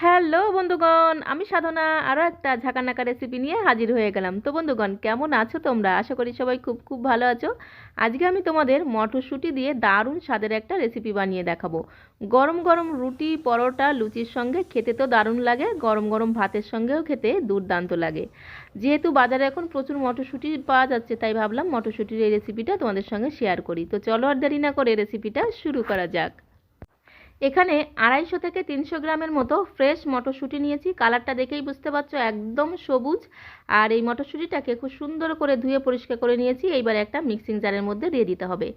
Hello বন্ধুগণ, আমি সাধনা আরও একটা ঝাঁকানাকা রেসিপি নিয়ে হাজির হয়ে গেলাম। তো বন্ধুগণ, কেমন আছো তোমরা? আশা করি সবাই খুব খুব ভালো আছো। আজকে আমি তোমাদের মটরশুঁটি দিয়ে দারুণ স্বাদের একটা রেসিপি বানিয়ে দেখাবো। গরম গরম রুটি, পরোটা, লুচির সঙ্গে খেতে তো দারুণ লাগে, গরম গরম ভাতের সঙ্গেও খেতে দুর্দান্ত লাগে। যেহেতু বাজারে এখন প্রচুর মটরশুঁটি পাওয়া যাচ্ছে, তাই ভাবলাম মটরশুঁটির এই রেসিপিটা তোমাদের সঙ্গে শেয়ার করি। তো চলো আর দেরি না করে রেসিপিটা শুরু করা যাক। এখানে আড়াইশো থেকে তিনশো গ্রামের মতো ফ্রেশ মটরশুঁটি নিয়েছি। কালারটা দেখেই বুঝতে পারছ, একদম সবুজ। আর এই মটরশুঁটিটাকে খুব সুন্দর করে ধুয়ে পরিষ্কার করে নিয়েছি। এইবার একটা মিক্সিং জারের মধ্যে দিয়ে দিতে হবে।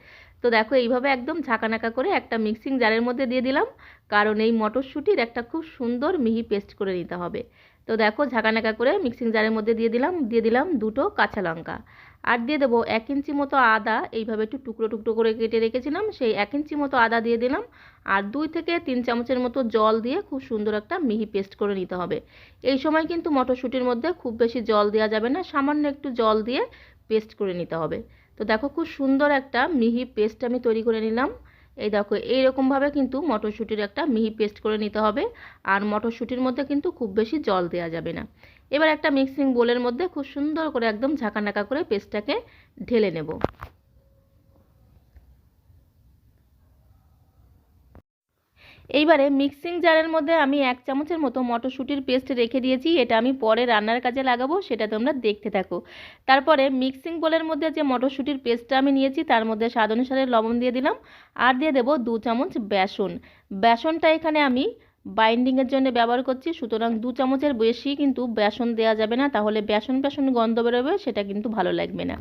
তো দেখো, এইভাবে একদম ঝাঁকানাকা করে একটা মিক্সিং জারের মধ্যে দিয়ে দিলাম। কারণ এই মটরশুঁটির একটা খুব সুন্দর মিহি পেস্ট করে নিতে হবে। তো দেখো, ঝাঁকানাকা করে মিক্সিং জারের মধ্যে দিয়ে দিলাম। দিয়ে দিলাম দুটো কাঁচা লঙ্কা। আর দিয়ে দেবো এক ইঞ্চি মতো আদা, এইভাবে একটু টুকরো টুকরো করে কেটে রেখেছিলাম, সেই এক ইঞ্চি মতো আদা দিয়ে দিলাম। আর দুই থেকে তিন চামচের মতো জল দিয়ে খুব সুন্দর একটা মিহি পেস্ট করে নিতে হবে। এই সময় কিন্তু মটরশুঁটির মধ্যে খুব বেশি জল দেওয়া যাবে না, সামান্য একটু জল দিয়ে পেস্ট করে নিতে হবে। তো দেখো খুব সুন্দর একটা মিহি পেস্ট আমি তৈরি করে নিলাম। এই দেখো, এইরকমভাবে কিন্তু মটরশুঁটির একটা মিহি পেস্ট করে নিতে হবে। আর মটরশুঁটির মধ্যে কিন্তু খুব বেশি জল দেওয়া যাবে না। এবার একটা মিক্সিং বোলের মধ্যে খুব সুন্দর করে একদম ঝাঁকানাকা করে পেস্টটাকে ঢেলে নেব। এইবারে মিক্সিং জারের মধ্যে আমি এক চামচের মতো মটরশুঁটির পেস্ট রেখে দিয়েছি, এটা আমি পরে রান্নার কাজে লাগাবো, সেটা তোমরা দেখতে থাকো। তারপরে মিক্সিং বোলের মধ্যে যে মটরশুঁটির পেস্টটা আমি নিয়েছি, তার মধ্যে স্বাদ অনুসারে লবণ দিয়ে দিলাম, আর দিয়ে দেবো দু চামচ বেসন। বেসনটা এখানে আমি বাইন্ডিংয়ের জন্য ব্যবহার করছি, সুতরাং দু চামচের বেশি কিন্তু বেসন দেওয়া যাবে না। তাহলে বেসন বেসন গন্ধ বেরোবে, সেটা কিন্তু ভালো লাগবে না।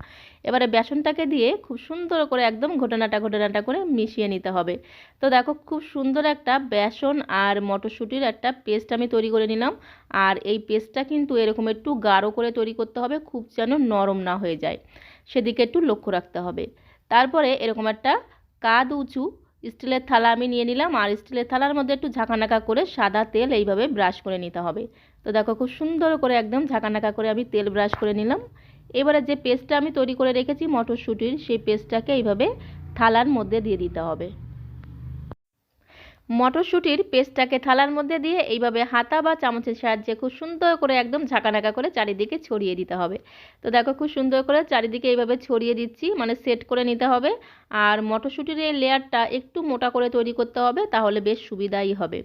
এবারে বেসনটাকে দিয়ে খুব সুন্দর করে একদম ঘটনাটা ঘটনাটা করে মিশিয়ে নিতে হবে। তো দেখো, খুব সুন্দর একটা বেসন আর মটরশুঁটির একটা পেস্ট আমি তৈরি করে নিলাম। আর এই পেস্টটা কিন্তু এরকম একটু গাঢ় করে তৈরি করতে হবে, খুব যেন নরম না হয়ে যায়। সেদিকে একটু লক্ষ্য রাখতে হবে। তারপরে এরকম একটা কাদ উঁচু স্টিলের থালা আমি নিয়ে নিলাম, আর স্টিলের থালার মধ্যে একটু ঝাঁকানাকা করে সাদা তেল এইভাবে ব্রাশ করে নিতে হবে। তো দেখো খুব সুন্দর করে একদম ঝাঁকানাকা করে আমি তেল ব্রাশ করে নিলাম। এবারে যে পেস্টটা আমি তৈরি করে রেখেছি মটরশুঁটির, সেই পেস্টটাকে এইভাবে থালার মধ্যে দিয়ে দিতে হবে। মটরশুঁটির পেস্টটাকে থালার মধ্যে দিয়ে এইভাবে হাতা বা চামচের সাহায্যে খুব সুন্দর করে একদম ঝাঁকানাকা করে চারিদিকে ছড়িয়ে দিতে হবে। তো দেখো খুব সুন্দর করে চারিদিকে এইভাবে ছড়িয়ে দিচ্ছি মানে সেট করে নিতে হবে। আর মটরশুঁটির এই লেয়ারটা একটু মোটা করে তৈরি করতে হবে, তাহলে বেশ সুবিধাই হবে।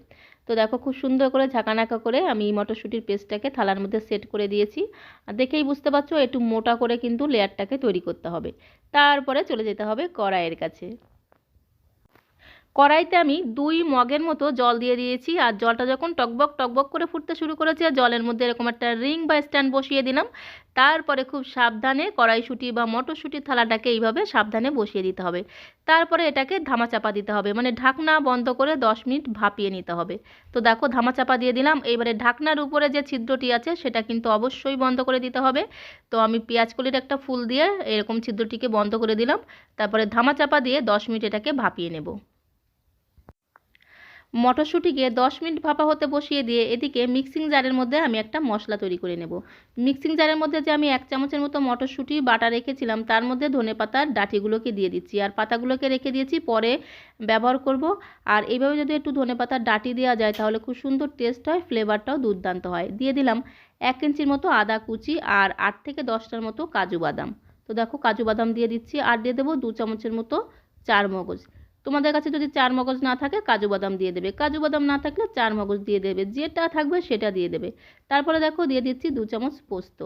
তো দেখো খুব সুন্দর করে ঝাঁকানাকা করে আমি মটরশুঁটির পেস্টটাকে থালার মধ্যে সেট করে দিয়েছি। আর দেখেই বুঝতে পারছ, একটু মোটা করে কিন্তু লেয়ারটাকে তৈরি করতে হবে। তারপরে চলে যেতে হবে কড়াইয়ের কাছে। কড়াইতে আমি দুই মগের মতো জল দিয়ে দিয়েছি, আর জলটা যখন টকবক টকবক করে ফুটতে শুরু করেছে, আর জলের মধ্যে এরকম একটা রিং বা স্ট্যান্ড বসিয়ে দিলাম, তারপরে খুব সাবধানে কড়াইশুঁটি বা মটরশুঁটির থালাটাকে এইভাবে সাবধানে বসিয়ে দিতে হবে। তারপরে এটাকে ধামাচাপা দিতে হবে মানে ঢাকনা বন্ধ করে দশ মিনিট ভাপিয়ে নিতে হবে। তো দেখো, ধামাচাপা দিয়ে দিলাম, এবারে ঢাকনার উপরে যে ছিদ্রটি আছে, সেটা কিন্তু অবশ্যই বন্ধ করে দিতে হবে। তো আমি পেঁয়াজ কলির একটা ফুল দিয়ে এরকম ছিদ্রটিকে বন্ধ করে দিলাম, তারপরে ধামাচাপা দিয়ে দশ মিনিট এটাকে ভাপিয়ে নেব। মটরশুঁটিকে দশ মিনিট ভাপা হতে বসিয়ে দিয়ে এদিকে মিক্সিং জারের মধ্যে আমি একটা মশলা তৈরি করে নেব। মিক্সিং জারের মধ্যে যে আমি এক চামচের মতো মটরশুঁটি, বাটা রেখেছিলাম, তার মধ্যে ধনে পাতার ডাঁটিগুলোকে দিয়ে দিচ্ছি। আর পাতাগুলোকে রেখে দিয়েছি, পরে ব্যবহার করব। আর এইভাবে যদি একটু ধনে পাতার ডাঁটি দেওয়া যায়, তাহলে খুব সুন্দর টেস্ট হয় ফ্লেভারটাও দুর্দান্ত হয়। দিয়ে দিলাম এক ইঞ্চির মতো আদা কুচি আর আট থেকে দশটার মতো কাজু বাদাম। তো দেখো, কাজু বাদাম দিয়ে দিচ্ছি। আর দিয়ে দেবো দু চামচের মতো চার মগজ তোমাদের কাছে যদি চার মগজ না থাকে, কাজু বাদাম দিয়ে দেবে। কাজু বাদাম না থাকলে চার মগজ দিয়ে দেবে। যেটা থাকবে সেটা দিয়ে দেবে। তারপরে দেখো, দিয়ে দিচ্ছি দু চামচ পোস্ত।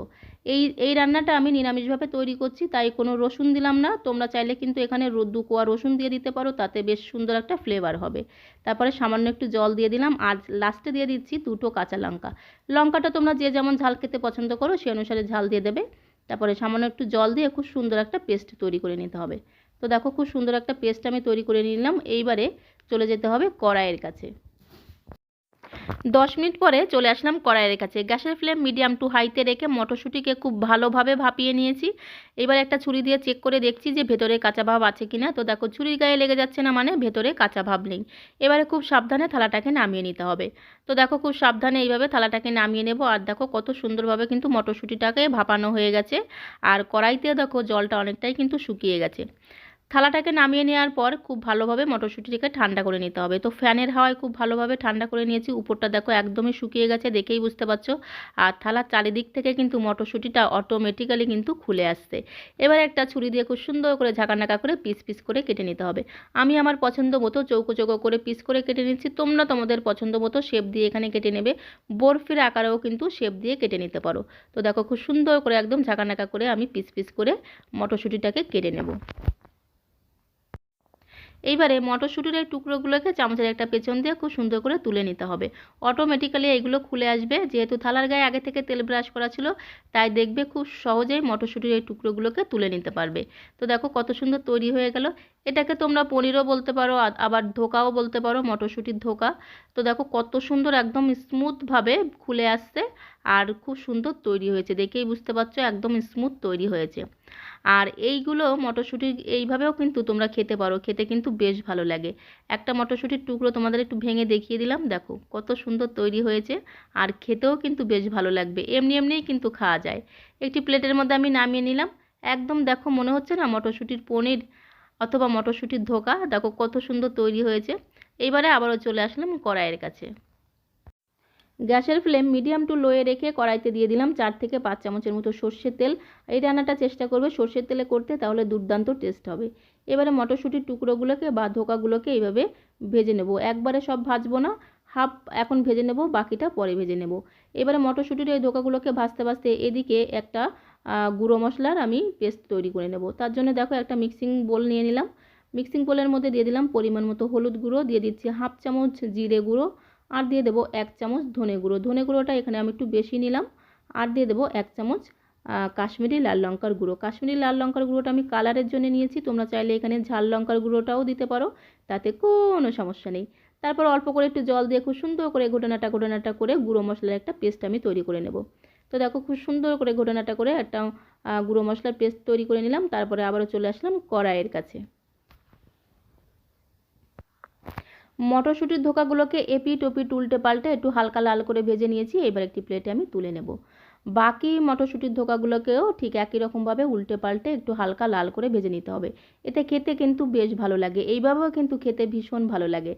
এই এই রান্নাটা আমি নিরামিষভাবে তৈরি করছি, তাই কোনো রসুন দিলাম না। তোমরা চাইলে কিন্তু এখানে দু কোয়া রসুন দিয়ে দিতে পারো, তাতে বেশ সুন্দর একটা ফ্লেভার হবে। তারপরে সামান্য একটু জল দিয়ে দিলাম, আর লাস্টে দিয়ে দিচ্ছি দুটো কাঁচা লঙ্কা। লঙ্কাটা তোমরা যে যেমন ঝাল খেতে পছন্দ করো, সে অনুসারে ঝাল দিয়ে দেবে। তারপরে সামান্য একটু জল দিয়ে খুব সুন্দর একটা পেস্ট তৈরি করে নিতে হবে। তো দেখো খুব সুন্দর একটা পেস্ট আমি তৈরি করে নিলাম। এইবারে চলে যেতে হবে কড়াইয়ের কাছে। দশ মিনিট পরে চলে আসলাম কড়াইয়ের কাছে। গ্যাসের ফ্লেম মিডিয়াম টু হাইতে রেখে মটরশুঁটিকে খুব ভালোভাবে ভাপিয়ে নিয়েছি। এবার একটা ছুরি দিয়ে চেক করে দেখছি যে ভেতরে কাঁচা ভাব আছে কি না তো দেখো ছুরির গায়ে লেগে যাচ্ছে না মানে ভেতরে কাঁচা ভাব নেই। এবারে খুব সাবধানে থালাটাকে নামিয়ে নিতে হবে। তো দেখো খুব সাবধানে এইভাবে থালাটাকে নামিয়ে নেব। আর দেখো কত সুন্দরভাবে কিন্তু মটরশুঁটিটাকে ভাপানো হয়ে গেছে। আর কড়াইতে দেখো জলটা অনেকটাই কিন্তু শুকিয়ে গেছে। থালাটাকে নামিয়ে নেওয়ার পর খুব ভালোভাবে মটরশুঁটিটাকে ঠান্ডা করে নিতে হবে। তো ফ্যানের হাওয়ায় খুব ভালোভাবে ঠান্ডা করে নিয়েছি। উপরটা দেখো একদমই শুকিয়ে গেছে, দেখেই বুঝতে পারছ। আর থালার চারিদিক থেকে কিন্তু মটরশুঁটিটা অটোমেটিক্যালি কিন্তু খুলে আসছে। এবার একটা ছুরি দিয়ে খুব সুন্দর করে ঝাঁকানাকা করে পিস পিস করে কেটে নিতে হবে। আমি আমার পছন্দ মতো চৌকো চৌকো করে পিস করে কেটে নিচ্ছি। তোমরা তোমাদের পছন্দ মতো শেপ দিয়ে এখানে কেটে নেবে। বরফির আকারেও কিন্তু শেপ দিয়ে কেটে নিতে পারো। তো দেখো খুব সুন্দর করে একদম ঝাঁকানাকা করে আমি পিস পিস করে মটরশুঁটিটাকে কেটে নেব। এইবারে মটরশুঁটির এই টুকরোগুলোকে চামচের একটা পেছন দিয়ে খুব সুন্দর করে তুলে নিতে হবে। অটোমেটিক্যালি এইগুলো খুলে আসবে। যেহেতু থালার গায়ে আগে থেকে তেল ব্রাশ করা ছিল, তাই দেখবে খুব সহজেই মটরশুঁটির এই টুকরোগুলোকে তুলে নিতে পারবে। তো দেখো কত সুন্দর তৈরি হয়ে গেল। এটাকে তোমরা পনিরও বলতে পারো আবার ধোকাও বলতে পারো, মটরশুঁটির ধোকা। তো দেখো কত সুন্দর একদম স্মুথভাবে খুলে আসছে আর খুব সুন্দর তৈরি হয়েছে, দেখেই বুঝতে পারছ একদম স্মুথ তৈরি হয়েছে। আর এইগুলো মটরশুঁটি এইভাবেও কিন্তু তোমরা খেতে পারো, খেতে কিন্তু বেশ ভালো লাগে। একটা মটরশুঁটির টুকরো তোমাদের একটু ভেঙে দেখিয়ে দিলাম, দেখো কত সুন্দর তৈরি হয়েছে আর খেতেও কিন্তু বেশ ভালো লাগবে, এমনি এমনিই কিন্তু খাওয়া যায়। একটি প্লেটের মধ্যে আমি নামিয়ে নিলাম, একদম দেখো মনে হচ্ছে না মটরশুঁটির পনির অথবা মটরশুঁটির ধোকা, দেখো কত সুন্দর তৈরি হয়েছে। এইবারে আবারও চলে আসলাম কড়াইয়ের কাছে। গ্যাসের ফ্লেম মিডিয়াম টু লোয়ে রেখে কড়াইতে দিয়ে দিলাম চার থেকে পাঁচ চামচের মতো সর্ষের তেল। এই রান্নাটা চেষ্টা করবে সর্ষের তেলে করতে, তাহলে দুর্দান্ত টেস্ট হবে। এবারে মটরশুঁটির টুকরোগুলোকে বা ধোকাগুলোকে এইভাবে ভেজে নেব। একবারে সব ভাজবো না, হাফ এখন ভেজে নেব, বাকিটা পরে ভেজে নেব। এবারে মটরশুঁটির এই ধোকাগুলোকে ভাজতে ভাজতে এদিকে একটা গুঁড়ো মশলার আমি পেস্ট তৈরি করে নেব। তার জন্য দেখো একটা মিক্সিং বোল নিয়ে নিলাম। মিক্সিং বোলের মধ্যে দিয়ে দিলাম পরিমাণ মতো হলুদ গুঁড়ো, দিয়ে দিচ্ছি হাফ চামচ জিরে গুঁড়ো আর দিয়ে দেবো এক চামচ ধনে গুঁড়ো। ধনে গুঁড়োটা এখানে আমি একটু বেশি নিলাম আর দিয়ে দেবো এক চামচ কাশ্মীরি লাল লঙ্কার গুঁড়ো। কাশ্মীরি লাল লঙ্কার গুঁড়োটা আমি কালারের জন্য নিয়েছি, তোমরা চাইলে এখানে ঝাল লঙ্কার গুঁড়োটাও দিতে পারো, তাতে কোনো সমস্যা নেই। তারপর অল্প করে একটু জল দিয়ে খুব সুন্দর করে ঘটনাটা ঘটনাটা করে গুঁড়ো মশলার একটা পেস্ট আমি তৈরি করে নেব। তো দেখো খুব সুন্দর করে ঘটনাটা করে একটা গুঁড়ো মশলার পেস্ট তৈরি করে নিলাম, তারপরে আবারও চলে আসলাম কড়াইয়ের কাছে। মটরশুঁটির ধোকাগুলোকে এপিট ওপিট উল্টে পাল্টে একটু হালকা লাল করে ভেজে নিয়েছি, এবার একটি প্লেটে আমি তুলে নেব। বাকি মটরশুঁটির ধোকাগুলোকেও ঠিক একই রকমভাবে উল্টে পাল্টে একটু হালকা লাল করে ভেজে নিতে হবে। এতে খেতে কিন্তু বেশ ভালো লাগে, এইভাবেও কিন্তু খেতে ভীষণ ভালো লাগে।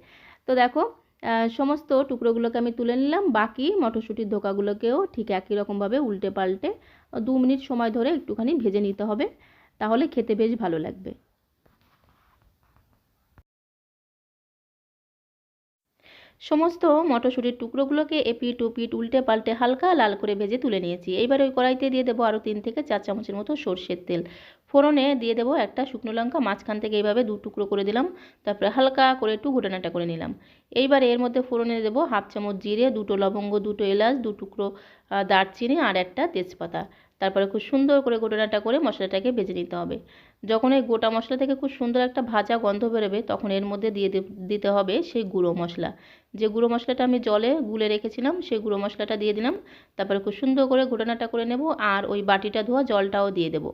তো দেখো সমস্ত টুকরোগুলোকে আমি তুলে নিলাম। বাকি মটরশুঁটির ধোকাগুলোকেও ঠিক একই রকমভাবে উল্টে পাল্টে দু মিনিট সময় ধরে একটুখানি ভেজে নিতে হবে। তাহলে খেতে বেশ ভালো লাগবে। সমস্ত মটরশুঁটির টুকরোগুলোকে এপিট ওপিট উল্টে পাল্টে হালকা লাল করে ভেজে তুলে নিয়েছি। এবার ওই কড়াইতে দিয়ে দেবো আরও তিন থেকে চার চামচের মতো সর্ষের তেল। ফোড়নে দিয়ে দেবো একটা শুকনো লঙ্কা, মাঝখান থেকে এইভাবে দু টুকরো করে দিলাম, তারপরে হালকা করে একটু ঘোটানাটা করে নিলাম। এইবার এর মধ্যে ফোড়নে দেবো হাফ চামচ জিরে, দুটো লবঙ্গ, দুটো এলাচ, দু টুকরো দারচিনি আর একটা তেজপাতা। তারপরে খুব সুন্দর করে গোটানাটা করে মশলাটাকে ভেজে নিতে হবে। যখন এই গোটা মশলা থেকে খুব সুন্দর একটা ভাজা গন্ধ বেরোবে, তখন এর মধ্যে দিয়ে দিতে হবে সেই গুঁড়ো মশলা। যে গুঁড়ো মশলাটা আমি জলে গুলে রেখেছিলাম, সেই গুঁড়ো মশলাটা দিয়ে দিলাম। তারপরে খুব সুন্দর করে ঘোটানাটা করে নেব আর ওই বাটিটা ধোয়া জলটাও দিয়ে দেবো।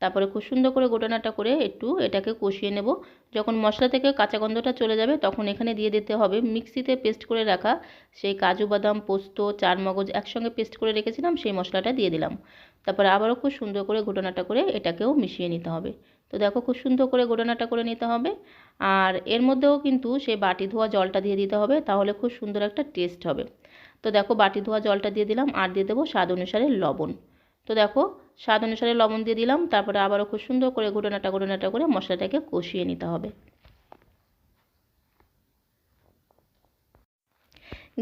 তারপরে খুব সুন্দর করে গোটানাটা করে একটু এটাকে কষিয়ে নেব। যখন মশলা থেকে কাঁচা গন্ধটা চলে যাবে তখন এখানে দিয়ে দিতে হবে মিক্সিতে পেস্ট করে রাখা সেই কাজু, বাদাম, পোস্ত চার মগজ একসঙ্গে পেস্ট করে রেখেছিলাম সেই মশলাটা দিয়ে দিলাম। তারপরে আবারও খুব সুন্দর করে ঘোটানাটা করে এটাকেও মিশিয়ে নিতে হবে। তো দেখো খুব সুন্দর করে ঘোটানাটা করে নিতে হবে। আর এর মধ্যেও কিন্তু সেই বাটি ধোয়া জলটা দিয়ে দিতে হবে, তাহলে খুব সুন্দর একটা টেস্ট হবে। তো দেখো বাটি ধোয়া জলটা দিয়ে দিলাম, আর দিয়ে দেবো স্বাদ অনুসারে লবণ। তো দেখো স্বাদ অনুসারে লবণ দিয়ে দিলাম, তারপরে আবারও খুব সুন্দর করে ঘটনাটা ঘটনাটা করে মশলাটাকে কষিয়ে নিতে হবে।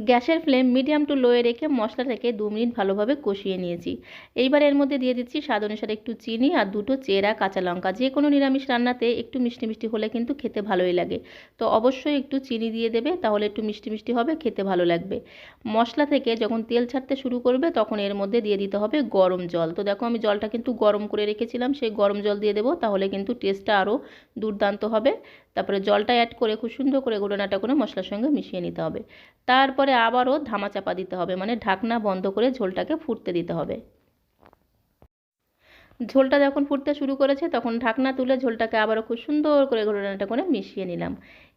গ্যাসের ফ্লেম মিডিয়াম টু লোয়ে রেখে মশলাটাকে দু মিনিট ভালোভাবে কষিয়ে নিয়েছি। এইবার এর মধ্যে দিয়ে দিচ্ছি স্বাদ অনুসারে একটু চিনি আর দুটো চেরা কাঁচা লঙ্কা। যে কোনো নিরামিষ রান্নাতে একটু মিষ্টি মিষ্টি হলে কিন্তু খেতে ভালোই লাগে। তো অবশ্যই একটু চিনি দিয়ে দেবে, তাহলে একটু মিষ্টি মিষ্টি হবে, খেতে ভালো লাগবে। মশলা থেকে যখন তেল ছাড়তে শুরু করবে, তখন এর মধ্যে দিয়ে দিতে হবে গরম জল। তো দেখো আমি জলটা কিন্তু গরম করে রেখেছিলাম, সেই গরম জল দিয়ে দেবো, তাহলে কিন্তু টেস্টটা আরও দুর্দান্ত হবে। তারপরে জলটা অ্যাড করে খুব সুন্দর করে গোটানাটা করে মশলার সঙ্গে মিশিয়ে নিতে হবে। তারপরে আবারও ধামা চাপা দিতে হবে মানে ঢাকনা বন্ধ করে ঝোলটাকে ফুটতে দিতে হবে। ঝোলটা যখন ফুটতে শুরু করেছে, তখন ঢাকনা তুলে ঝোলটাকে আবারও খুব সুন্দর করে ঘটনাটা করে মিশিয়ে নিলাম।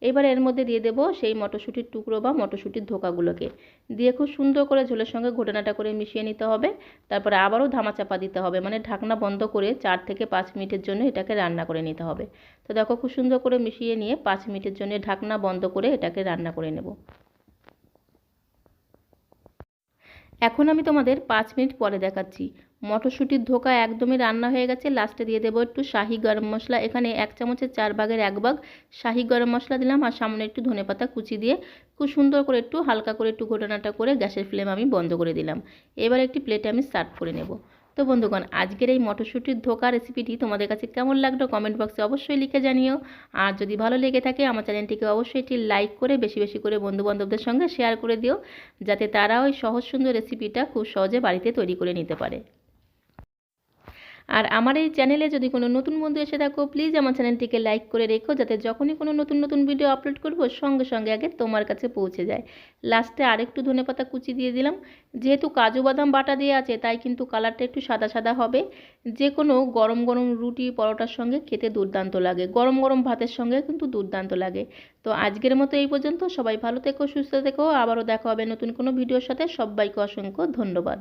এবার এর মধ্যে দিয়ে দেবো সেই মটরশুঁটির টুকরো বা মটরশুঁটির ধোকাগুলোকে। দিয়ে খুব সুন্দর করে ঝোলের সঙ্গে ঘটনাটা করে মিশিয়ে নিতে হবে। তারপরে আবারও ধামা চাপা দিতে হবে মানে ঢাকনা বন্ধ করে চার থেকে পাঁচ মিনিটের জন্য এটাকে রান্না করে নিতে হবে। তো দেখো খুব সুন্দর করে মিশিয়ে নিয়ে পাঁচ মিনিটের জন্য ঢাকনা বন্ধ করে এটাকে রান্না করে নেব। এখন আমি তোমাদের পাঁচ মিনিট পরে দেখাচ্ছি। মটরশুঁটির ধোকা একদমই রান্না হয়ে গেছে, লাস্টে দিয়ে দেবো একটু শাহি গরম মশলা। এখানে এক চামচের চার ভাগের এক ভাগ শাহি গরম মশলা দিলাম আর সামনে একটু ধনে পাতা কুচি দিয়ে খুব সুন্দর করে একটু হালকা করে একটু ঘটনাটা করে গ্যাসের ফ্লেম আমি বন্ধ করে দিলাম। এবার একটি প্লেটে আমি সার্ভ করে নেব। তো বন্ধুগণ, আজকের এই মটরশুঁটির ধোকা রেসিপিটি তোমাদের কাছে কেমন লাগল কমেন্ট বক্সে অবশ্যই লিখে জানিও। আর যদি ভালো লেগে থাকে, আমার চ্যানেলটিকে অবশ্যই একটি লাইক করে, বেশি বেশি করে বন্ধুবান্ধবদের সঙ্গে শেয়ার করে দিও, যাতে তারা ওই সহজ সুন্দর রেসিপিটা খুব সহজে বাড়িতে তৈরি করে নিতে পারে। আর আমার এই চ্যানেলে যদি কোনো নতুন বন্ধু এসে থাকো প্লিজ আমার চ্যানেলটিকে লাইক করে রেখো যাতে যখনই কোনো নতুন নতুন ভিডিও আপলোড করব, সঙ্গে সঙ্গে আগে তোমার কাছে পৌঁছে যায়। লাস্টে আরেকটু ধনেপাতা কুচি দিয়ে দিলাম। যেহেতু কাজু বাদাম বাটা দিয়ে আছে, তাই কিন্তু কালারটা একটু সাদা সাদা হবে। যে কোনো গরম গরম রুটি, পরোটার সঙ্গে খেতে দুর্দান্ত লাগে। গরম গরম ভাতের সঙ্গে কিন্তু দুর্দান্ত লাগে। তো আজকের মতো এই পর্যন্ত। সবাই ভালো থেকো, সুস্থ থেকো। আবারও দেখা হবে নতুন কোনো ভিডিওর সাথে। সবাইকে অসংখ্য ধন্যবাদ।